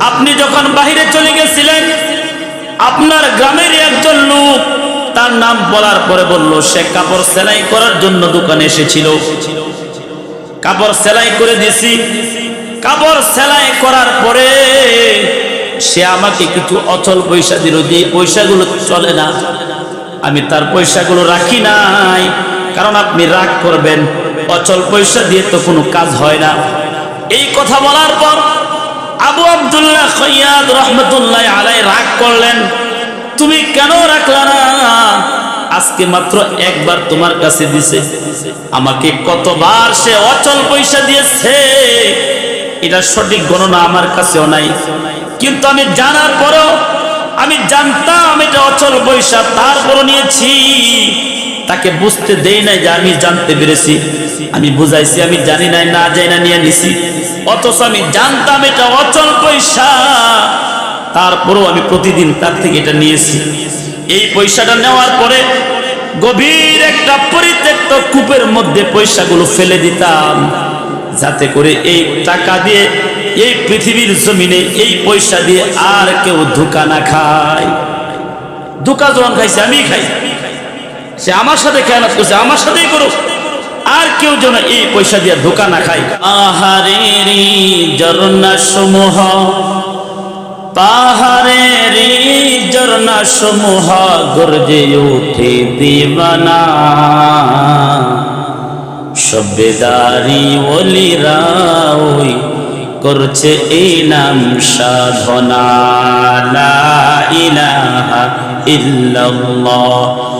আপনি যখন বাহিরে চলে গেছিলেন, আপনার গ্রামের একজন লোক তার নাম বলার পরে বলল, সে কাপড় সেলাই করার জন্য দোকানে এসেছিল। কাপড় সেলাই করে দিছি। কাপড় সেলাই করার পরে সে আমাকে কিছু অচল পয়সা দিল। যে পয়সাগুলো চলে না। আমি তার পয়সাগুলো রাখি নাই। কারণ আপনি রাগ করবেন। অচল পয়সা দিয়ে তো কোনো কাজ হয় না। এই কথা বলার পর আবু আবদুল্লাহ সৈয়াদ রহমতুল্লাহ আলাই রাগ করলেন। তুমি কেন রাখলা না? আজকে মাত্র একবার তোমার কাছে দিছে। আমাকে কতবার সে অচল পয়সা দিয়েছে। এটা সঠিক গণনা আমার কাছেও নাই। কিন্তু আমি জানার পরেও আমি জানতাম এটা অচল পয়সা তারপরও নিয়েছি। তাকে বুঝতে দেই নাই যে আমি জানতে পেরেছি। আমি বুঝাইছি, আমি জানি নাই, না যাই না নিয়ে নিছি। অথচ আমি জানতাম এটা অচল পয়সা। তারপরেও আমি প্রতিদিন তার থেকে এটা নিয়েছি। এই পয়সাটা নেওয়ার পরে গভীর একটা পরিত্যক্ত কূপের মধ্যে পয়সাগুলো ফেলে দিতাম। যাতে করে এই টাকা দিয়ে, এই পৃথিবীর জমিনে এই পয়সা দিয়ে আর কেউ ধোকা না খায়। ধোকা যখন খাইছে আমি খাই। সে আমার সাথে খেয়ালত করছে, আমার সাথেই করুক। আর কেউ যেন এই পয়সা দিয়ে ধোকা না খায়। আহারেরি ঝর্ণা সমূহ পাহাড়েরি ঝর্ণা সমূহ গর্জে উঠে দিবানা। সবেদারি ওলিরা ওই করছে এই নাম সাধনা। ইলাহা ইল্লাল্লাহ।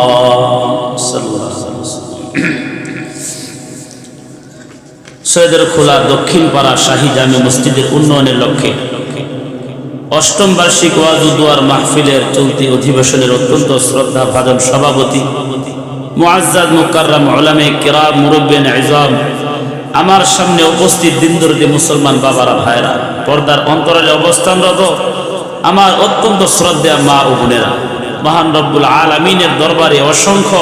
সৈয়দের খোলা দক্ষিণ পাড়া শাহী জামে মসজিদের উন্নয়নের লক্ষ্যে। অষ্টম বার্ষিক ওয়াজুদুয়ার মাহফিলের চলতি অধিবেশনের অত্যন্ত শ্রদ্ধা ভাজন সভাপতি মুআজ্জাদ মুকাররম উলামে কিরাম মুরব্বিন ইজাম, আমার সামনে উপস্থিত দিনদরদি মুসলমান বাবারা ভাইরা পর্দার অন্তরালে অবস্থানরত আমার অত্যন্ত শ্রদ্ধা মা ও বোনেরা, মহান রব্বুল আলামিনের দরবারে অসংখ্য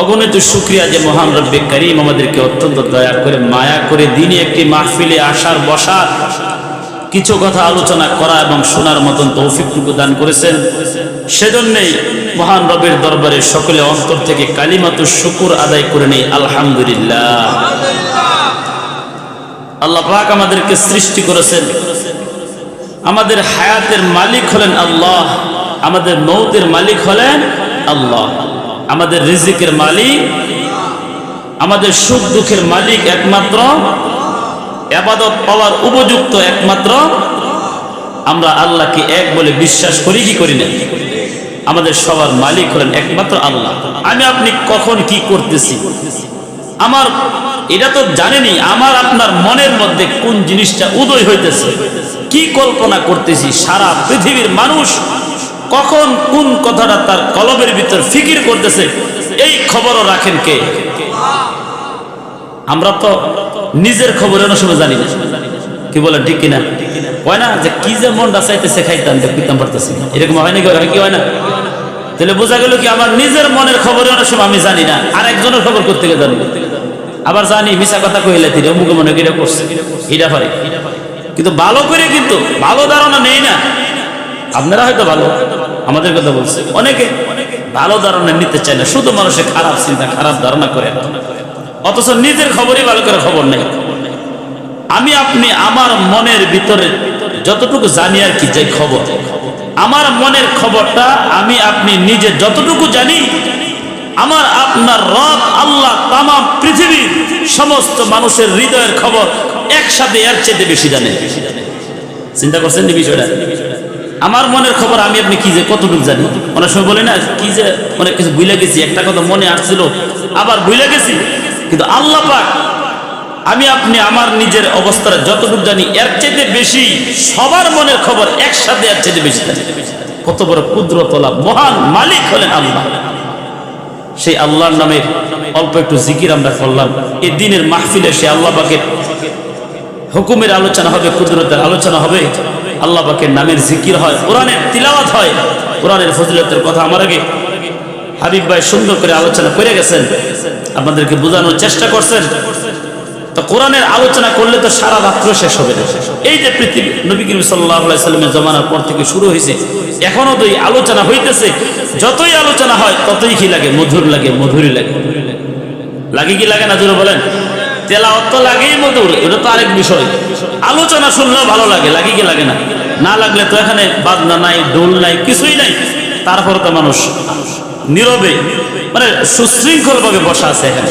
অগণিত শুক্রিয়া যে মহান রব্বে করিম আমাদেরকে অত্যন্ত দয়া করে, মায়া করে দিনে একটি মাহফিলে আসার, বসার কিছু কথা আলোচনা করা এবং শোনার মতন তৌফিকটুকু দান করেছেন। সেজন্যই মহান রবের দরবারে সকলে অন্তর থেকে কালিমাতু শুকুর আদায় করে নেই, আলহামদুলিল্লাহ। আল্লাহ পাক আমাদেরকে সৃষ্টি করেছেন। আমাদের হায়াতের মালিক হলেন আল্লাহ, আমাদের মৌতের মালিক হলেন আল্লাহ। আমাদের রিজিকের মালিক, আমাদের সুখ দুঃখের মালিক একমাত্র আবাদত পাওয়ার উপযুক্ত একমাত্র, আমরা আল্লাহকে এক বলে বিশ্বাস করি, কি করি না? আমাদের সবার মালিক হলেন একমাত্র আল্লাহ। আমি আপনি কখন কি করতেছি? আমার, এটা তো জানেনি, আমার আপনার মনের মধ্যে কোন জিনিসটা উদয় হইতেছে? কি কল্পনা করতেছি? সারা পৃথিবীর মানুষ কখন কোন কথাটা তার কলবের ভিতর ফিকির করতেছে, এই খবরও রাখেন কে? আমরা তো নিজের খবর অনেক সময় জানি না। কি বলেন, ঠিক কিনা? হয় না যে কি যে মনটা চাইতেছে খাইতাম, দেখতাম, পারতেছি। এরকম হয় নাকি কি হয় না? তাহলে বোঝা গেল কি আমার নিজের মনের খবর অনেক সময় আমি জানি না, আর একজনের খবর করতে গিয়ে জানি আবার জানি মিশা কথা কইলে তিনি, অমুক মনে কিরা করছে। এটা পারে। কিন্তু ভালো করে কিন্তু, ভালো ধারণা নেই না। আপনারা হয়তো ভালো, আমাদের কথা বলছে। অনেকে ভালো ধারণা নিতে চায় না, শুধু মানুষের খারাপ চিন্তা, খারাপ ধারণা করে। অথচ নিজের খবরই ভালো করে খবর নেই। আমি, আপনি, আমার মনের ভিতরে যতটুকু জানি আর কি যে খবর, আমার মনের খবরটা আমি, আপনি নিজে যতটুকু জানি, আমার, আপনার রব, আল্লাহ তাম পৃথিবীর সমস্ত মানুষের হৃদয়ের খবর একসাথে এর চেয়ে বেশি জানে। চিন্তা করছেন বিষয়টা? আমার মনের খবর আমি আপনি কি যে কতটুকু জানি? অনেক সময় বলি না, কি যে অনেক কিছু ভুলে গেছি, একটা কথা মনে আসছিল, আবার ভুলে গেছি। কিন্তু আল্লাহ পাক, আমি আপনি আমার নিজের অবস্থাটা যতটুকু জানি, এর চাইতে বেশি সবার মনের খবর একসাথে এর চাইতে বেশি জানি। কত বড় কুদরতলা মহান মালিক হলেন আল্লাহ। সেই আল্লাহর নামের অল্প একটু জিকির আমরা করলাম। এই দিনের মাহফিলে সে আল্লাহ পাকের হুকুমের আলোচনা হবে, কুদরতের আলোচনা হবে। আল্লাহ পাকের নামের জিকির হয়, কোরআনের তিলাওয়াত হয়। কোরআনের ফজিলতের কথা আমার আগে হাবিব ভাই সুন্দর করে আলোচনা করে গেছেন। আপনাদেরকে বোঝানোর চেষ্টা করছেন। তো কোরআনের আলোচনা করলে তো সারা রাত্র শেষ হবে না। এই যে পৃথিবী, নবী করিম সাল্লাহ সাল্লামের জমানার পর থেকে শুরু হয়েছে। এখনও তো এই আলোচনা হইতেছে। যতই আলোচনা হয়, ততই কি লাগে? মধুর লাগে, মধুরই লাগে। লাগে কি লাগে না, জোরে বলেন? তেলাওয়াত তো লাগেই মধুর, এটা তো আরেক বিষয়। আলোচনা শুনলেও ভালো লাগে লাগে কি লাগে না? না লাগলে তো এখানে বাজনা নাই ডোল নাই, কিছুই নাই। তারপর তো মানুষ নীরবে মানে সুশৃঙ্খল ভাবে বসা আছে এখানে।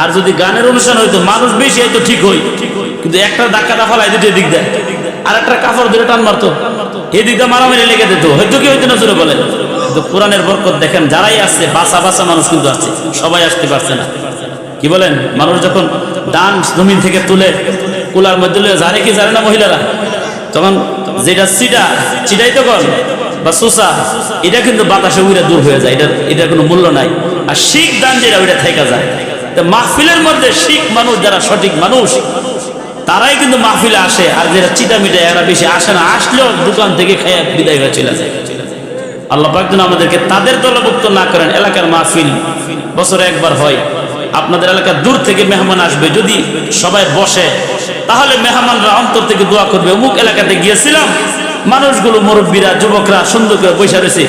আর যদি গানের অনুষ্ঠান হইতো, মানুষ বেশি হয়তো ঠিক হই। কিন্তু একটা ধাক্কাটা ফেলাই দিত এদিক দেয়। আর একটা কাপড় ধরে টান মারতো। এদিক দিয়ে মারামারি লেগে দিত হয়তো কি হইতো না জোরে বলেন কিন্তু কোরআনের বরকত দেখেন, যারাই আসছে বাসা বাসা মানুষ কিন্তু আসছে সবাই আসতে পারছে না। কি বলেন? মানুষ যখন ডান জমিন থেকে তুলে কুলার মধ্যে জানে কি জানে না মহিলারা? তখন যেটা চিটা, চিটাই তো কর, বা সুসা, এটা কিন্তু বাতাসে উড়ে দূর হয়ে যায়, এটা এটার কোনো মূল্য নাই। আর শিখ দান যেটা, ওইটা থাইকা যায়। তো মাহফিলের মধ্যে শিখ মানুষ, যারা সঠিক মানুষ, তারাই কিন্তু মাহফিলে আসে। আর যেটা চিটা মিটা, এরা বেশি আসে না। আসলেও দোকান থেকে খেয়ে বিদায় হয়ে চলে যায়। আল্লাহ পাক যেন আমাদেরকে তাদের দলভুক্ত না করেন। এলাকার মাহফিল বছরে একবার হয়। আপনাদের এলাকার দূর থেকে মেহমান আসবে। যদি সবাই বসে তাহলে মেহমানরা অন্তর থেকে দোয়া করবে। অমুক এলাকাতে গিয়েছিলাম, মানুষগুলো মুরব্বীরা, যুবকরা সুন্দর করে বসে রয়েছে।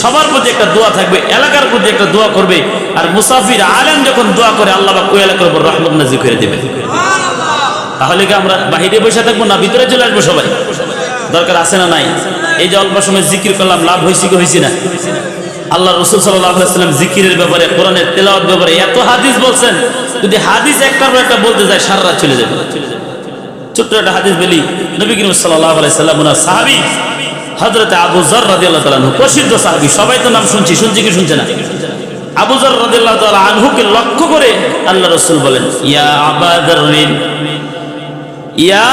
সবার প্রতি একটা দোয়া থাকবে, এলাকার প্রতি একটা দোয়া করবে। আর মুসাফির আলেম যখন দোয়া করে, আল্লাহ ওই এলাকার উপর রহমত নাজি করে দেবে। তাহলে কি আমরা বাহিরে বসে থাকব না ভিতরে চলে আসব সবাই? দরকার আছে না নাই? এই যে অল্প সময় জিকির করলাম, লাভ হয়েছে কি হয়েছে না? আল্লাহ রসুল সাল্লাহ সাল্লাম জিকিরের ব্যাপারে, কোরআনের তেলাওয়ার ব্যাপারে এত হাদিস বলছেন। যদি হাদিস একটার একটা বলতে যায়, সারা চলে যাবে। ছোট্ট একটা হাদিস বলি, নবী করিম সাল্লাম সাহাবি হজরত আবু জর রাজি আল্লাহ প্রসিদ্ধ সাহাবি, সবাই তো নাম শুনছি শুনছি কি শুনছে না? আবু আল্লাহ লক্ষ্য করে আল্লাহ বলেন, ইয়া ইয়া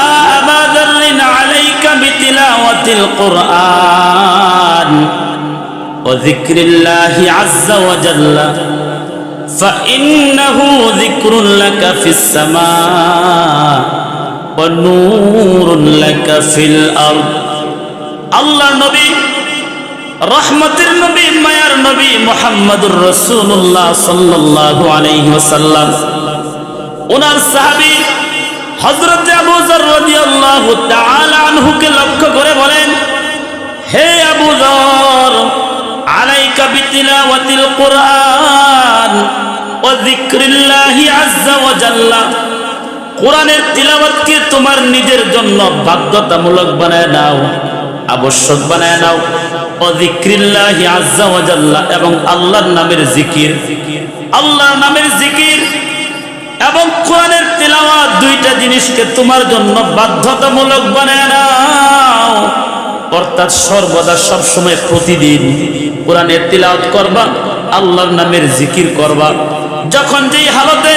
فإنه ذكر لك في السماء ونور لك في الأرض الله نبي রহমতের নবী মায়ার নবী মোহাম্মদুর রসুল্লাহ সাল্লাহ আলাইহি ওয়াসাল্লাম ওনার সাহাবী হযরত আবু যর রাদিয়াল্লাহু তাআলা আনহুকে লক্ষ্য করে বলেন হে আবু যর আলাইকা বিতিলাওয়াতিল কুরআন কোরআনের তিলাওয়াতকে তোমার নিজের জন্য বাধ্যতামূলক বানায় নাও, আবশ্যক বানায় নাও। ও যিকরিল্লাহি আযজা ওয়া জাল্লা এবং আল্লাহর নামের জিকির। আল্লাহর নামের জিকির এবং কোরআনের তেলাওয়াত দুইটা জিনিসকে তোমার জন্য বাধ্যতামূলক বানায় নাও। অর্থাৎ সর্বদা সব সময় প্রতিদিন কোরআনের তিলাওয়াত করবা। আল্লাহর নামের জিকির করবা। যখন যেই হালতে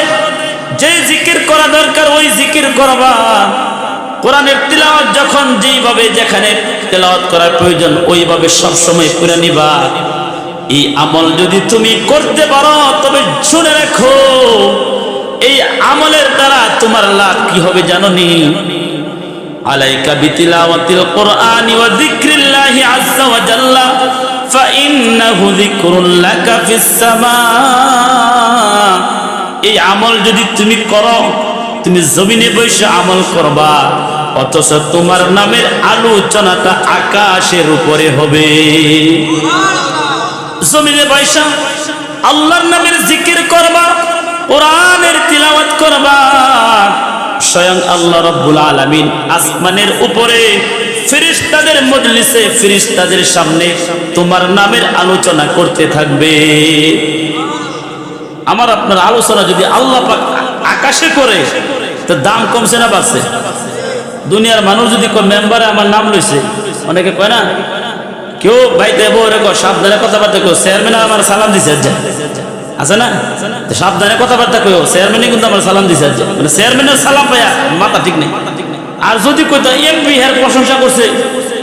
যে জিকির করা দরকার, ওই জিকির করবা। কোরআনের তিলাওয়াত যখন যেইভাবে যেখানে তেলাওয়াত করার প্রয়োজন, ওইভাবে সব সময় করে নিবা। এই আমল যদি তুমি করতে পারো, তবে শুনে রাখো, এই আমলের দ্বারা তোমার লাভ কি হবে জানো নি? আলাইকা বিতিলাওয়াতিল কোরআনি ওয়া যিকরিল্লাহি আযজা ওয়া জাল্লা। এই আমল যদি তুমি করো, তুমি জমিনে বসে আমল করবা, অথচ তোমার নামের আলোচনাটা আকাশের উপরে হবে। জমিনে বৈশা আল্লাহর নামের জিকির করবা, কোরআনের তিলাওয়াত করবা স্বয়ং আল্লাহ রব্বুল আলামিন আসমানের উপরে ফেরেশতাদের মজলিসে ফেরেশতাদের সামনে তোমার নামের আলোচনা করতে থাকবে। আমার আপনার আলোচনা যদি আল্লাহ আকাশে করে, তো দাম কমছে না বাড়ছে? দুনিয়ার মানুষ যদি মেম্বারে আমার নাম লইছে। অনেকে কয় না, কেউ ভাই দেবো রেখো সাবধানে কথাবার্তা কেউ চেয়ারম্যান আমার সালাম দিছে আছে না? সাবধানে কথাবার্তা কেউ চেয়ারম্যানই কিন্তু আমার সালাম দিছে মানে চেয়ারম্যানের সালাম পাইয়া মাথা ঠিক নেই। আর যদি কইতো এমপি হের প্রশংসা করছে,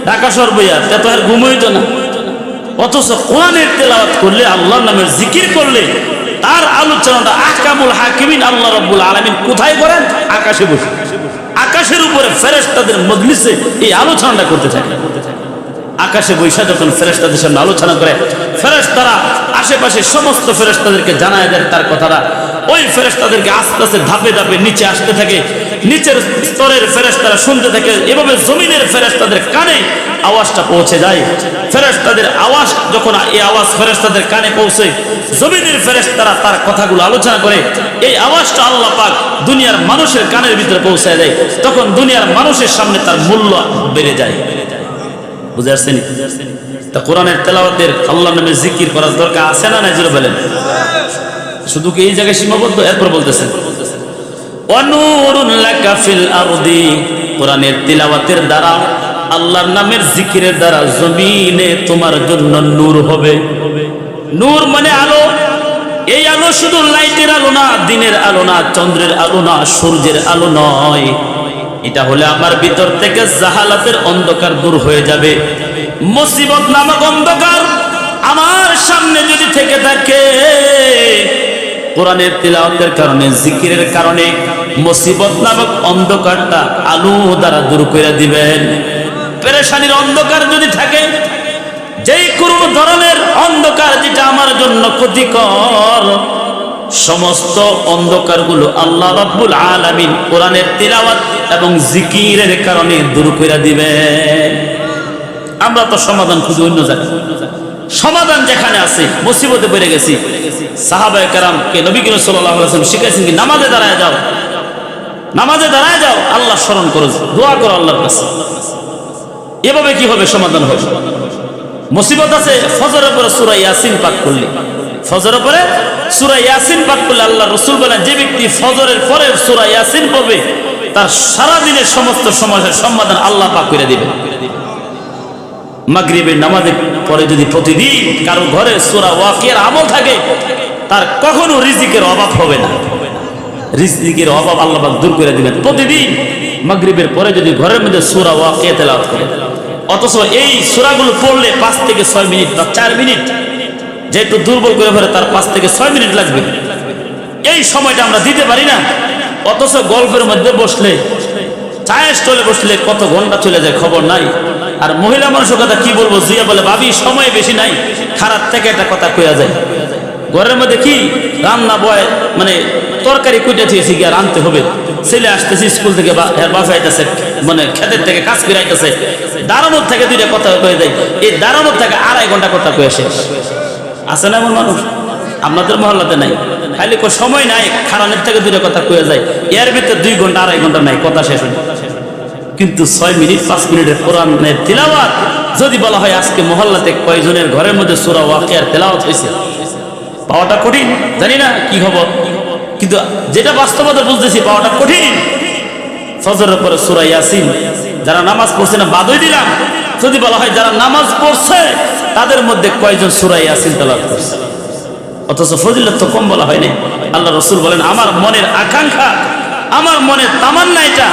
ঢাকা শহর বইয়া, তে তো আর ঘুম হইতো না। অথচ কোরআনের তেলাওয়াত করলে আল্লাহর নামের জিকির করলে তার আলোচনাটা আহকামুল হাকিমিন আল্লাহ রাব্বুল আলামিন কোথায় করেন? আকাশে বসে। আকাশের উপরে ফেরেশতাদের মজলিসে এই আলোচনাটা করতে থাকে। আকাশে বৈশা যখন ফেরেশতাদের সামনে আলোচনা করে ফেরেশতারা, আশেপাশে সমস্ত ফেরেশতাদেরকে জানায় দেন তার কথাটা। ওই ফেরেশতাদেরকে আস্তে আস্তে ধাপে ধাপে নিচে আসতে থাকে, নিচের স্তরের ফেরেশতারা শুনতে থাকে, এভাবে জমিনের ফেরেশতাদের কানে আওয়াজটা পৌঁছে যায়। ফেরেশতাদের আওয়াজ যখন এই আওয়াজ ফেরেশতাদের কানে পৌঁছে, জমিনের ফেরেশতারা তার কথাগুলো আলোচনা করে, এই আওয়াজটা আল্লাহ পাক দুনিয়ার মানুষের কানের ভিতরে পৌঁছায় দেয়। তখন দুনিয়ার মানুষের সামনে তার মূল্য বেড়ে যায়। তা কোরআনের তেলাওয়াতের আল্লাহ নামে জিকির করার দরকার আছে না নাই জুড়ে বলেন? শুধু কি এই জায়গায় সীমাবদ্ধ? এরপর বলতেছেন। কোরআনের তিলাওয়াতের দ্বারা, আল্লাহর নামের জিকিরের দ্বারা জমিনে তোমার জন্য নূর হবে। নূর মানে আলো। এই আলো শুধু লাইটের আলো না, দিনের আলো না, চন্দ্রের আলো না, সূর্যের আলো নয়। এটা হলে আমার ভিতর থেকে জাহালাতের অন্ধকার দূর হয়ে যাবে। মুসিবত নামক অন্ধকার আমার সামনে যদি থেকে থাকে, কোরআনের তিলাওয়াতের কারণে, জিকিরের কারণে মুসিবত নামক অন্ধকারটা আলু দ্বারা দূর করে দিবেন। পেরেশানির অন্ধকার যদি থাকে, যেই কোন ধরনের অন্ধকার যেটা আমার জন্য ক্ষতিকর, সমস্ত অন্ধকারগুলো আল্লাহ রাব্বুল আলামিন কোরআনের তিলাওয়াত এবং জিকিরের কারণে দূর করে দিবেন আমরা তো সমাধান খুঁজে অন্য জায়গায়। সমাধান যেখানে আছে, মুসিবতে পড়ে গেছি। সাহাবায়ে কেরামকে নবী করিম আলাইহি শিখাইছেন কি, নামাজে দাঁড়ায় যাও। নামাজে দাঁড়ায় যাও, আল্লাহ স্মরণ করো, দোয়া করো আল্লাহর কাছে। এভাবে কি হবে সমাধান হবে? মুসিবত আছে, ফজরের পরে সূরা ইয়াসিন পাক করলে। ফজরের পরে সূরা ইয়াসিন পাক করলে আল্লাহ রসুল বলেন, যে ব্যক্তি ফজরের পরে সূরা ইয়াসিন পড়বে তার সারা দিনের সমস্ত সমস্যার সমাধান আল্লাহ পাক করে দিবেন। মাগরিবের নামাজের পরে যদি প্রতিদিন কারও ঘরে সূরা ওয়াকিয়ার আমল থাকে, তার কখনো রিজিকের অভাব হবে না। রিজিকের অভাব আল্লাহ পাক দূর করে দিবেন। প্রতিদিন মাগরিবের পরে যদি ঘরের মধ্যে সূরা ওয়াকিয়া তেলাওয়াত করে অথচ এই সূরাগুলো পড়লে পাঁচ থেকে ছয় মিনিট বা চার মিনিট যে একটু দুর্বল করে ফেলে, তার পাঁচ থেকে ছয় মিনিট লাগবে। এই সময়টা আমরা দিতে পারি না। অথচ গল্পের মধ্যে বসলে, চায়ের স্টলে বসলে কত ঘণ্টা চলে যায় খবর নাই। আর মহিলা মানুষের কথা কি বলব? জিয়া বলে, ভাবি, সময় বেশি নাই। খারাপ থেকে একটা কথা কয়া যায়। ঘরের মধ্যে কি রান্না বয় মানে তরকারি কুটে থিয়েছি গিয়ে রানতে হবে। ছেলে আসতেছে স্কুল থেকে, বা আইতেছে মানে খেতের থেকে কাজ করে আইতেছে। দাঁড়ানোর থেকে দুইটা কথা কয়ে দেয় এই দাঁড়ানোর থেকে আড়াই ঘণ্টা কথা কয়ে শেষ। আছে না এমন মানুষ? আপনাদের মহল্লাতে নাই? খালি কো সময় নাই খারানের থেকে দুইটা কথা কয়ে যায়। এর ভিতরে দুই ঘণ্টা, আড়াই ঘণ্টা নাই, কথা শেষ হয় কিন্তু ছয় মিনিট, পাঁচ মিনিটের কোরআনের তিলাওয়াত, যদি বলা হয় আজকে মহল্লাতে কয়জনের ঘরের মধ্যে সুরা ওয়াকিয়ার তেলাওয়াত হয়েছে পাওয়াটা কঠিন, জানি না কি খবর কিন্তু যেটা বাস্তবতা বুঝতেছি, পাওয়াটা কঠিন। ফজরের পরে সুরা ইয়াসিন, যারা নামাজ পড়ছে না, বাদই দিলাম। যদি বলা হয় যারা নামাজ পড়ছে, তাদের মধ্যে কয়জন সুরা ইয়াসিন তেলাওয়াত করছে? অথচ ফজিলত তো কম বলা হয়নি। আল্লাহ রসুল বলেন, আমার মনের আকাঙ্ক্ষা, আমার মনের তামান্না এটা।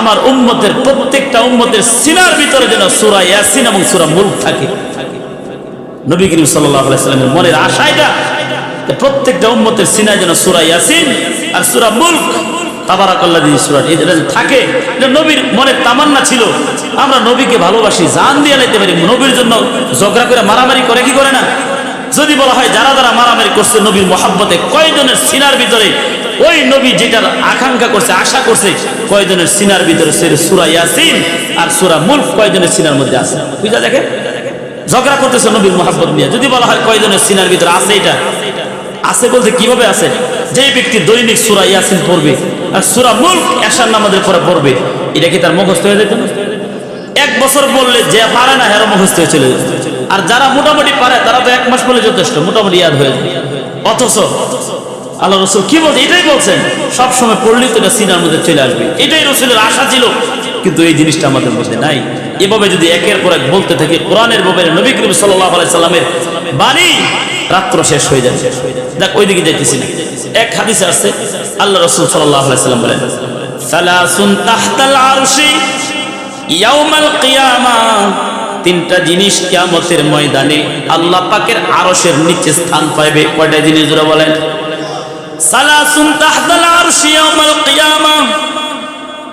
আমার উম্মতের প্রত্যেকটা উম্মতের সিনার ভিতরে যেন সুরা ইয়াসিন এবং সুরা মুল্ক থাকে। নবী করিম সাল্লামের মনের আশা এটা যে প্রত্যেকটা উম্মতের সিনায় যেন সুরা ইয়াসিন আর সুরা মুল্ক তাবারাকাল্লাহ দিয়ে সুরা থাকে এটা নবীর মনের তামান্না ছিল, আমরা নবীকে ভালোবাসি, জান দিয়ে লাইতে পারি, নবীর জন্য ঝগড়া করে, মারামারি করে, কি করে না? যদি বলা হয় যারা যারা মারামারি করছে নবীর মহাব্বতে, কয়জনের সিনার ভিতরে ওই নবী যেটার আকাঙ্ক্ষা করছে, আশা করছে, কয়জনের সিনার ভিতরে সে সুরা ইয়াসিন আর সুরা মুল্ক কয়জনের সিনার মধ্যে আছে? বুঝা দেখে? ঝগড়া করতেছে নবীর মহাব্বত নিয়ে। যদি বলা হয় কয়জনের সিনার ভিতরে আছে এটা? আছে বলতে কীভাবে আছে? যে ব্যক্তি দৈনিক সুরা ইয়াসিন পড়বে আর সুরা মুল্ক এশার নামাজের পরে পড়বে, এটা কি তার মুখস্থ হয়ে যেত এক বছর বললে যে পারে না, হেরো মুখস্থ হয়ে চলে যেত। আর যারা মোটামুটি পারে, তারা তো এক মাস বলে যথেষ্ট, মোটামুটি ইয়াদ হয়ে যায়। অথচ আল্লাহ রসুল কি বলছে? এটাই বলছেন, সবসময় পড়লেই তো এটা সিনার মধ্যে চলে আসবে। এটাই রসুলের আশা ছিল, কিন্তু এই জিনিসটা আমাদের মধ্যে নাই। এভাবে যদি একের পর এক বলতে থাকি, কোরআনের ব্যাপারে নবী করিম সাল্লাহ সাল্লামের বাণী রাত্র শেষ হয়ে যাবে। দেখ, ওইদিকে যাইতেছি না। এক হাদিসে আসছে আল্লাহ রসুল সাল্লাহ সাল্লাম বলেন, সালাসুন তাহতাল আরশি ইয়াউমাল কিয়ামা। তিনটা জিনিস কিয়ামতের ময়দানে আল্লাহ পাকের আরশের নিচে স্থান পাইবে। কয়টা জিনিস জোরে বলেন? সালাসুন তাহতাল আরশি ইয়াউমাল কিয়ামা।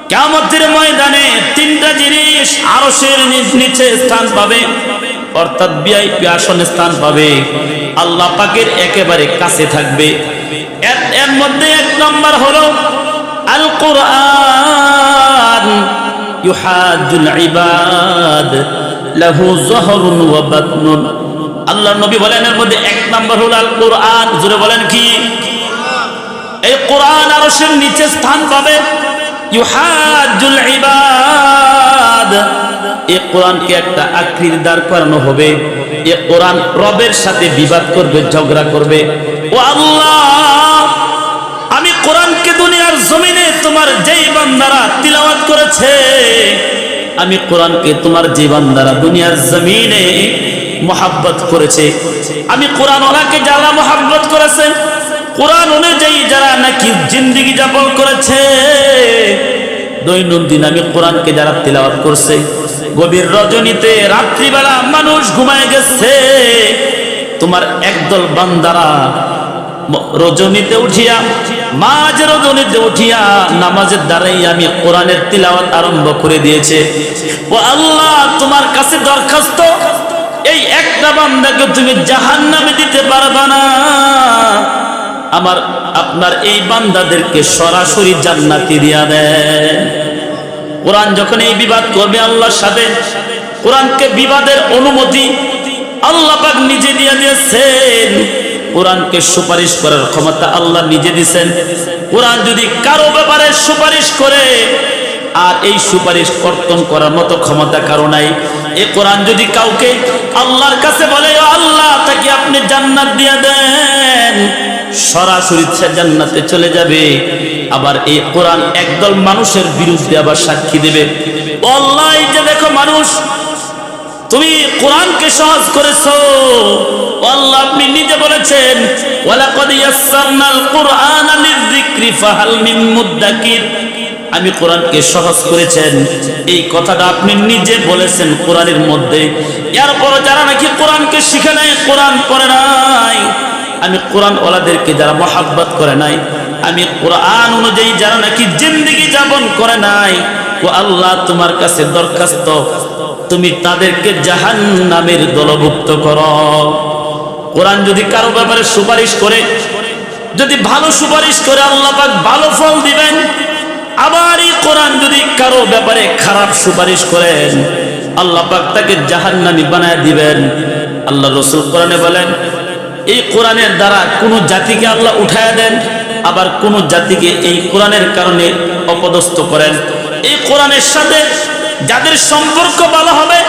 কিয়ামতের ময়দানে তিনটা জিনিস আরশের নিচে স্থান পাবে। অর্থাৎ ভিআইপি আসনে স্থান পাবে। আল্লাহ পাকের একেবারে কাছে থাকবে। এর মধ্যে এক নম্বর হলো আল কোরআন ইবাদ। লাহু যহরুন ওয়া বাতনুন। আল্লাহ নবী বলেন এর মধ্যে এক নম্বর হলো আল কোরআন। জুড়ে বলেন কি? এই কোরআন আরশের নিচে স্থান পাবে। ইউহাজুল ইবাদ। এই কোরআনকে একটা আকৃতি দাঁড় করানো হবে। এই কোরআন রবের সাথে বিবাদ করবে, ঝগড়া করবে। ও আল্লাহ, আমি কোরআনকে দুনিয়ার জমিনে তোমার যেই বান্দারা তিলাওয়াত করেছে আমি কোরআনকে তোমার যে বান্দারা দুনিয়ার জমিনে মোহাব্বত করেছে। আমি কোরআন ওনাকে যারা মোহাব্বত করেছে, কোরআন অনুযায়ী যারা নাকি জিন্দিগি যাপন করেছে, দৈনন্দিন আমি কোরআনকে যারা তিলাওয়াত করছে, গভীর রজনীতে রাত্রিবেলা মানুষ ঘুমায় গেছে, তোমার একদল বান্দারা রজনীতে উঠিয়া মাঝ রজনীতে উঠিয়া নামাজের দ্বারাই আমি কোরআনের তিলাওয়াত আরম্ভ করে দিয়েছে। ও আল্লাহ, তোমার কাছে দরখাস্ত, এই একটা বান্দাকে তুমি জাহান নামে দিতে পারবা না। আমার, আপনার এই বান্দাদেরকে সরাসরি জান্নাতি দিয়া দেন। কোরআন যখন এই বিবাদ করবে আল্লাহর সাথে, কোরআনকে বিবাদের অনুমতি আল্লাহ পাক নিজে দিয়ে দিয়েছেন। কোরআনকে সুপারিশ করার ক্ষমতা আল্লাহ নিজে দিয়েছেন কোরআন যদি কারও ব্যাপারে সুপারিশ করে, আর এই সুপারিশ কর্তন করার মতো ক্ষমতা কারও নাই। এ কোরআন যদি কাউকে আল্লাহর কাছে বলে আল্লাহ, তাকে আপনি জান্নাত দিয়ে দেন। সরাসরি জান্নাতে চলে যাবে। আবার এই কোরআন একদল মানুষের বিরুদ্ধে আবার সাক্ষী দেবে। আল্লাহ যে দেখো মানুষ তুমি কোরআনকে সহজ করেছ। আল্লাহ আপনি নিজে বলেছেন, ওয়ালাকাদ ইয়াসসারনাল কুরআনা লিযিকরি ফাহাল মিন আমি কোরআনকে সহজ করেছেন। এই কথাটা আপনি নিজে বলেছেন কোরআনের মধ্যে। এরপর যারা নাকি কোরআনকে শিখে নাই, কোরআন পড়ে নাই, আমি কোরআন ওলাদেরকে যারা মহাব্বত করে নাই, আমি কোরআন অনুযায়ী যারা নাকি জিন্দিগি যাপন করে নাই, ও আল্লাহ তোমার কাছে দরখাস্ত তুমি তাদেরকে জাহান নামের দলভুক্ত করো। কোরআন যদি কারও ব্যাপারে সুপারিশ করে, যদি ভালো সুপারিশ করে আল্লাহ পাক ভালো ফল দিবেন, আবার এই কোরআন যদি কারও ব্যাপারে খারাপ সুপারিশ করেন, আল্লাহ পাক তাকে জাহান্নামী বানায় দিবেন। আল্লাহ রসুল কোরআনে বলেন, এই কোরআনের দ্বারা কোন জাতিকে আল্লাহ উঠায় দেন, আবার কোন জাতিকে এই কোরআনের কারণে অপদস্থ করেন। এই কোরআনের সাথে যাদের সম্পর্ক ভালো হবে,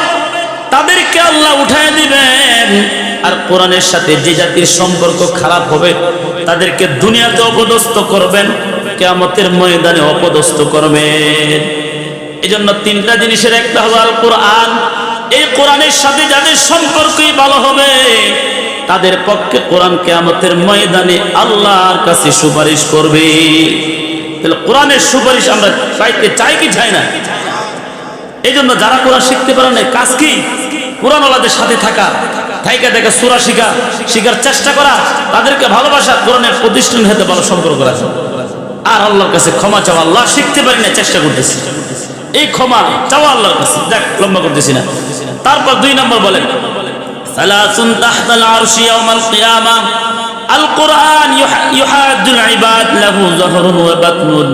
তাদেরকে আল্লাহ উঠায় দিবেন। আর কোরআনের সাথে যে জাতির সম্পর্ক খারাপ হবে, তাদেরকে দুনিয়াতে অপদস্থ করবেন, কেয়ামতের ময়দানে অপদস্থ করবেন। এই জন্য তিনটা জিনিসের একটা হলো আল কোরআন এই কোরআনের সাথে যাদের সম্পর্কই ভালো হবে, তাদের পক্ষে কোরআন কেয়ামতের ময়দানে আল্লাহর কাছে সুপারিশ করবে। তাহলে কোরআনের সুপারিশ আমরা চাইতে চাই কি চাই না? এই জন্য যারা কোরআন শিখতে পারে না কাজ কি? কোরআনওয়ালাদের সাথে থাকা থাইকা দেখা সুরা শিখা, শিখার চেষ্টা করা, তাদেরকে ভালোবাসা, কোরআনের প্রতিষ্ঠান হতে ভালো সম্পর্ক রাখা আর আল্লাহর কাছে ক্ষমা চাওয়া, আল্লাহ শিখতে পারি না চেষ্টা করতেছি। এই ক্ষমা চাওয়া আল্লাহর কাছে, দেখ, লম্বা করতেছি না। তারপর দুই নম্বর বলেন আল কোরআন ইউহাজ্জুল ইবাদ, লাহু যহরুন ওয়া বাতনুন।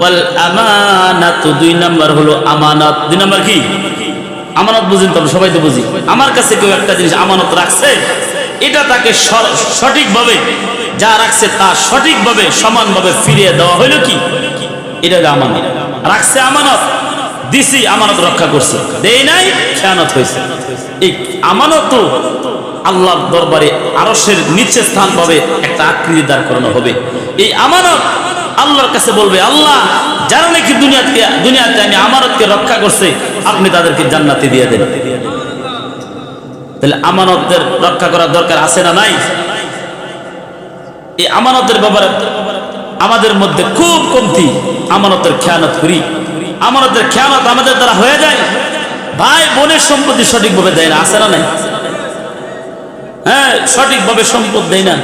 ওয়াল আমানাতু দুই নম্বর হলো আমানত। দুই নম্বর কি? আমানত বুঝেন তো সবাই তো বুঝি। আমার কাছে কেউ একটা জিনিস আমানত রাখছে, এটা তাকে সঠিকভাবে যা রাখছে তা সঠিকভাবে, সমানভাবে ফিরিয়ে দেওয়া হইল কি? এটা আমানত। রাখছে আমানত, দিছি, আমানত রক্ষা করছে। দেই নাই, খেয়ানত হয়েছে এই আমানত আল্লাহর দরবারে আরশের নিচে স্থান পাবে, একটা আকৃতি দাঁড় করানো হবে। এই আমানত আল্লাহর কাছে বলবে, আল্লাহ, যারা নাকি দুনিয়াতে দুনিয়াতে আমি আমানতকে রক্ষা করছে, আপনি তাদেরকে জান্নাতে দিয়ে দেন। তাহলে আমানতের রক্ষা করার দরকার আছে না নাই? এই আমানতের ব্যাপারে আমাদের মধ্যে খুব কমতি আমানতের খেয়ানত করি। আমানতের খেয়ানত আমাদের দ্বারা হয়ে যায়। ভাই বোনের সম্পত্তি সঠিকভাবে দেয় না, আছে না নাই? হ্যাঁ সঠিকভাবে সম্পদ দেয় না।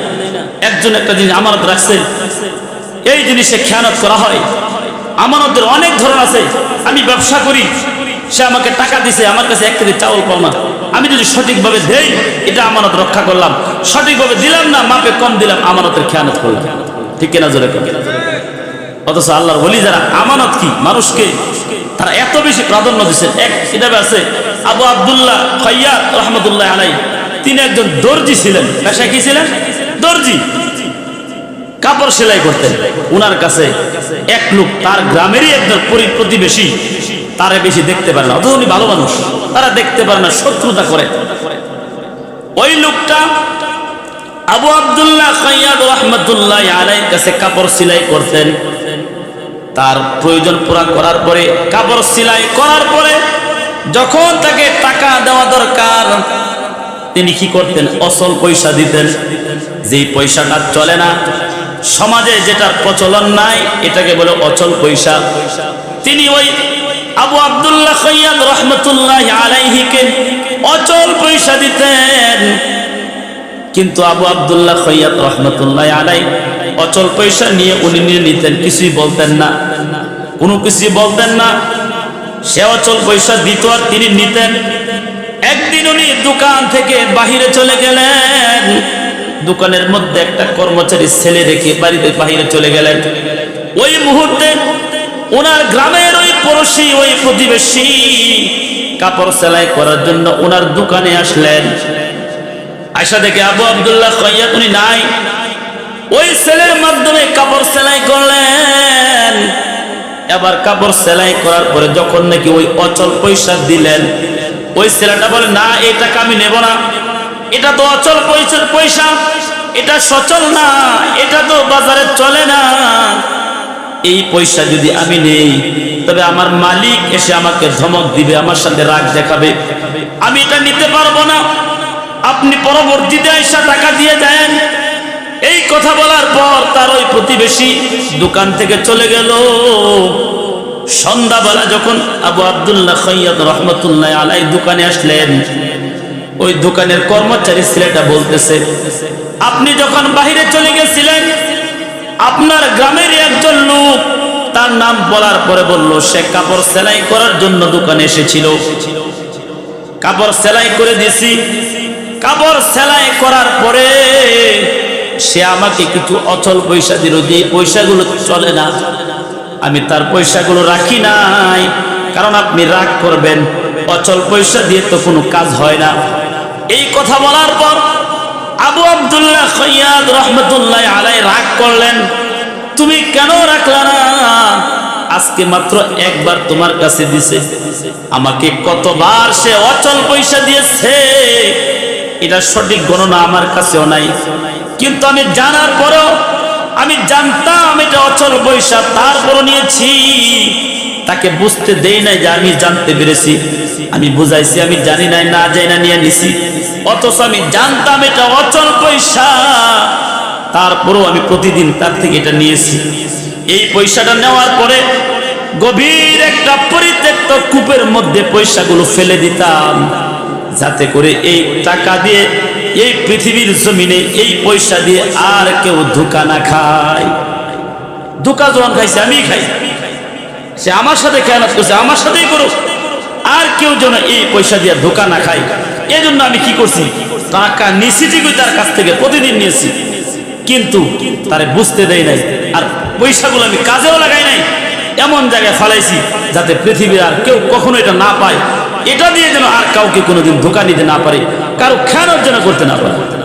একজন একটা জিনিস আমানত রাখছে এই জিনিসে খেয়ানত করা হয়। আমানতের অনেক ধরন আছে। আমি ব্যবসা করি, সে আমাকে টাকা দিছে, আমার কাছে এক কেজি চাউল পাও না। আমি যদি সঠিকভাবে দেই, এটা আমানত রক্ষা করলাম। সঠিকভাবে দিলাম না, মাপে কম দিলাম, আমানতের খেয়ানত করলাম। ঠিক কিনা জোরে অথচ আল্লাহর বলি যারা, আমানত কি? মানুষকে তারা এত বেশি প্রাধান্য দিচ্ছেন এক কিতাবে আছে, আবু আবদুল্লাহ খৈয়াদ রহমতুল্লাহ আলাই তিনি একজন দর্জি ছিলেন। পেশায় কি ছিলেন? দর্জি। কাপড় সেলাই করতেন। উনার কাছে এক লোক, তার গ্রামেরই একজন পরি- প্রতিবেশী, তারে বেশি দেখতে পারে না। অথচ উনি ভালো মানুষ। তারা দেখতে পারে না, শত্রুতা করে। ওই লোকটা আবু আব্দুল্লাহ কাইয়াদ রহমতুল্লাহ আলাই কাছে কাপড় সেলাই করতেন। তার প্রয়োজন পুরা করার পরে, কাপড় সেলাই করার পরে যখন তাকে টাকা দেওয়া দরকার, তিনি কি করতেন? অসল পয়সা দিতেন। যেই পয়সাটা চলে না সমাজে যেটার প্রচলন নাই, এটাকে বলে অচল পয়সা তিনি ওই আবু আব্দুল্লাহ সৈয়াদ রহমতুল্লাহ আলাইহিকে অচল পয়সা দিতেন। কিন্তু আবু আবদুল্লাহ সৈয়াদ রহমতুল্লাহ আলাই অচল পয়সা নিয়ে উনি নিয়ে নিতেন, কিছুই বলতেন না। কোনো কিছুই বলতেন না। সে অচল পয়সা দিত আর তিনি নিতেন। একদিন উনি দোকান থেকে বাহিরে চলে গেলেন। দোকানের মধ্যে একটা কর্মচারী ছেলে রেখে বাড়িতে বাহিরে চলে গেলেন। ওই মুহূর্তে ওনার গ্রামের ওই পড়োশি, ওই প্রতিবেশী কাপড় সেলাই করার জন্য ওনার দোকানে আসলেন। আয়সা দেখে, আবু আব্দুল্লাহ কইয়াত উনি নাই। ওই ছেলের মাধ্যমে কাপড় সেলাই করলেন। এবার কাপড় সেলাই করার পরে যখন নাকি ওই অচল পয়সা দিলেন, ওই ছেলেটা বলে, না, এই টাকা আমি নেব না। এটা তো অচল পয়সা, এটা সচল না, এটা তো বাজারে চলে না। এই পয়সা যদি আমি নেই, তবে আমার মালিক এসে আমাকে ধমক দিবে, আমার সাথে রাগ দেখাবে। আমি এটা নিতে পারব না। আপনি পরবর্তীতে এসে টাকা দিয়ে দেন। এই কথা বলার পর তার ওই প্রতিবেশী দোকান থেকে চলে গেল। সন্ধ্যাবেলা যখন আবু আব্দুল্লাহ সৈয়দ রহমতুল্লাহ আলাই দোকানে আসলেন ওই দোকানের কর্মচারী ছেলেটা বলতেছে, আপনি যখন বাহিরে চলে গেছিলেন, আপনার গ্রামের একজন লোক তার নাম বলার পরে বলল, সে কাপড় সেলাই করার জন্য দোকানে এসেছিল। কাপড় সেলাই করে দিছি। কাপড় সেলাই করার পরে সে আমাকে কিছু অচল পয়সা দিল। যে পয়সাগুলো চলে না, আমি তার পয়সাগুলো রাখি নাই। কারণ আপনি রাগ করবেন, অচল পয়সা দিয়ে তো কোনো কাজ হয় না। এই কথা বলার পর আবু আবদুল্লাহ সৈয়াদ রহমতুল্লাহ আলাই রাগ করলেন, তুমি কেন রাখলা না? আজকে মাত্র একবার তোমার কাছে দিছে। আমাকে কতবার সে অচল পয়সা দিয়েছে? এটা সঠিক গণনা আমার কাছেও নাই। কিন্তু আমি জানার পরেও আমি জানতাম এটা অচল পয়সা তারপরও নিয়েছি। তাকে বুঝতে দেই নাই যে আমি জানতে পেরেছি। আমি বুঝাইছি, আমি জানি নাই, না যাই না নিয়ে নিছি। অথচ আমি জানতাম এটা অচল পয়সা। তারপরেও আমি প্রতিদিন তার থেকে এটা নিয়েছি। এই পয়সাটা নেওয়ার পরে গভীর একটা পরিত্যক্ত কূপের মধ্যে পয়সাগুলো ফেলে দিতাম। যাতে করে এই টাকা দিয়ে, এই পৃথিবীর জমিনে এই পয়সা দিয়ে আর কেউ ধোকা না খায়। ধোকা যখন খাইছে আমি খাই। সে আমার সাথে খেয়ালাত করছে, আমার সাথেই করুক। আর কেউ যেন এই পয়সা দিয়ে ধোকা না খায়। এই জন্য আমি কি করছি? টাকা নিছি ঠিকই তার কাছ থেকে প্রতিদিন নিয়েছি। কিন্তু তারে বুঝতে দেয় নাই। আর পয়সাগুলো আমি কাজেও লাগাই নাই। এমন জায়গায় ফালাইছি যাতে পৃথিবীর আর কেউ কখনো এটা না পায়। এটা দিয়ে যেন আর কাউকে কোনোদিন ধোকা নিতে না পারে। কারও খেয়ানোর যেন করতে না পারে।